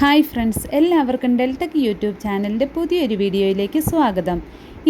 Hi friends എല്ലാവർക്കും Deltech YouTube ചാനലിന്റെ പുതിയൊരു വീഡിയോയിലേക്ക് സ്വാഗതം.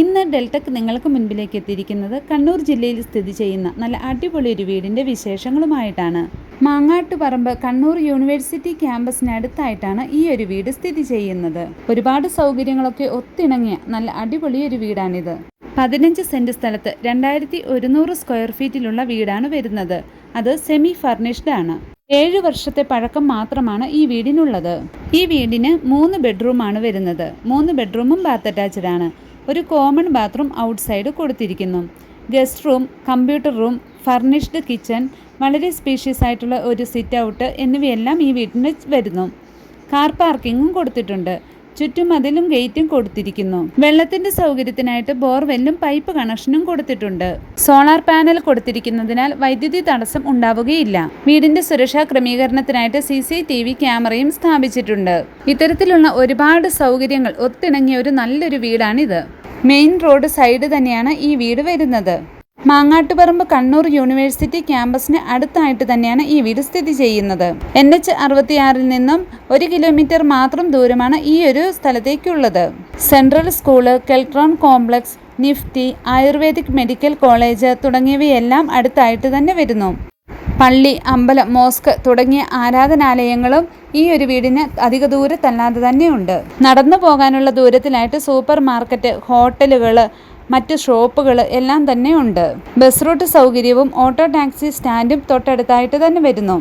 ഇന്ന് ഡെൽടെക് നിങ്ങൾക്ക് മുൻപിലേക്ക് എത്തിയിരിക്കുന്നത് കണ്ണൂർ ജില്ലയിൽ സ്ഥിതി ചെയ്യുന്ന നല്ല അടിപൊളി ഒരു വീടിന്റെ വിശേഷങ്ങളുമായിട്ടാണ്. മാങ്ങാട്ടുപറമ്പ് കണ്ണൂർ യൂണിവേഴ്സിറ്റി ക്യാമ്പസിനടുത്തായിട്ടാണ് ഈ ഒരു വീട് സ്ഥിതി ചെയ്യുന്നത്. ഒരുപാട് സൗകര്യങ്ങളൊക്കെ ഒത്തിണങ്ങിയ നല്ല അടിപൊളി ഒരു വീടാണിത്. പതിനഞ്ച് സെന്റ് സ്ഥലത്ത് രണ്ടായിരത്തി ഒരുന്നൂറ് സ്ക്വയർ ഫീറ്റിലുള്ള വീടാണ് വരുന്നത്. അത് സെമി ഫർണിഷ്ഡ് ആണ്. ഏഴ് വർഷത്തെ പഴക്കം മാത്രമാണ് ഈ വീടിനുള്ളത്. ഈ വീടിന് മൂന്ന് ബെഡ്റൂമാണ് വരുന്നത്. മൂന്ന് ബെഡ്റൂമും ബാത്ത് അറ്റാച്ച്ഡ് ആണ് ഒരു കോമൺ ബാത്റൂം ഔട്ട്സൈഡ് കൊടുത്തിരിക്കുന്നു. Guest room computer room furnished kitchen വളരെ സ്പീഷ്യസ് ആയിട്ടുള്ള ഒരു സിറ്റ് ഔട്ട് എന്നിവയെല്ലാം ഈ വീടിന് വരുന്നു. കാർ പാർക്കിങ്ങും കൊടുത്തിട്ടുണ്ട്. ചുറ്റുമതിലും ഗേറ്റും കൊടുത്തിരിക്കുന്നു. വെള്ളത്തിന്റെ സൗകര്യത്തിനായിട്ട് ബോർവെല്ലും പൈപ്പ് കണക്ഷനും കൊടുത്തിട്ടുണ്ട്. സോളാർ പാനൽ കൊടുത്തിരിക്കുന്നതിനാൽ വൈദ്യുതി തടസ്സം ഉണ്ടാവുകയില്ല. വീടിന്റെ സുരക്ഷാ ക്രമീകരണത്തിനായിട്ട് സി സി ടി വി ക്യാമറയും സ്ഥാപിച്ചിട്ടുണ്ട്. ഇത്തരത്തിലുള്ള ഒരുപാട് സൗകര്യങ്ങൾ ഒത്തിണങ്ങിയ ഒരു നല്ലൊരു വീടാണിത്. മെയിൻ റോഡ് സൈഡ് തന്നെയാണ് ഈ വീട് വരുന്നത്. മാങ്ങാട്ടുപറമ്പ് കണ്ണൂർ യൂണിവേഴ്സിറ്റി ക്യാമ്പസിന് അടുത്തായിട്ട് തന്നെയാണ് ഈ വീട് സ്ഥിതി ചെയ്യുന്നത്. എൻ എച്ച് അറുപത്തിയാറിൽ നിന്നും ഒരു കിലോമീറ്റർ മാത്രം ദൂരമാണ് ഈ ഒരു സ്ഥലത്തേക്കുള്ളത്. Central school Keltron complex Nifty ayurvedic medical college തുടങ്ങിയവയെല്ലാം അടുത്തായിട്ട് തന്നെ വരുന്നു. പള്ളി അമ്പലം മോസ്ക് തുടങ്ങിയ ആരാധനാലയങ്ങളും ഈ ഒരു വീടിന് അധിക ദൂരത്തല്ലാതെ തന്നെയുണ്ട് നടന്നു പോകാനുള്ള ദൂരത്തിലായിട്ട് സൂപ്പർ മാർക്കറ്റ് ഹോട്ടലുകൾ മറ്റ് ഷോപ്പുകൾ എല്ലാം തന്നെ ഉണ്ട്. ബസ് റൂട്ട് സൗകര്യവും ഓട്ടോ ടാക്സി സ്റ്റാൻഡും തൊട്ടടുത്തായിട്ട് തന്നെ വരുന്നു.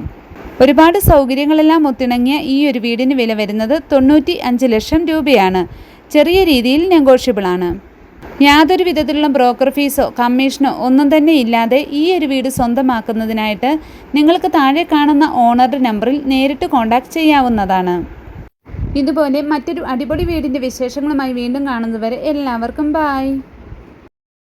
ഒരുപാട് സൗകര്യങ്ങളെല്ലാം ഒത്തിണങ്ങിയ ഈ ഒരു വീടിന് വില വരുന്നത് തൊണ്ണൂറ്റി അഞ്ച് ലക്ഷം രൂപയാണ്. ചെറിയ രീതിയിൽ നെഗോഷ്യബിൾ ആണ്. യാതൊരു വിധത്തിലുള്ള ബ്രോക്കർ ഫീസോ കമ്മീഷനോ ഒന്നും തന്നെ ഇല്ലാതെ ഈ ഒരു വീട് സ്വന്തമാക്കുന്നതിനായിട്ട് നിങ്ങൾക്ക് താഴെ കാണുന്ന ഓണറുടെ നമ്പറിൽ നേരിട്ട് കോൺടാക്ട് ചെയ്യാവുന്നതാണ്. ഇതുപോലെ മറ്റൊരു അടിപൊളി വീടിന്റെ വിശേഷങ്ങളുമായി വീണ്ടും കാണുന്നതുവരെ എല്ലാവർക്കും ബായ്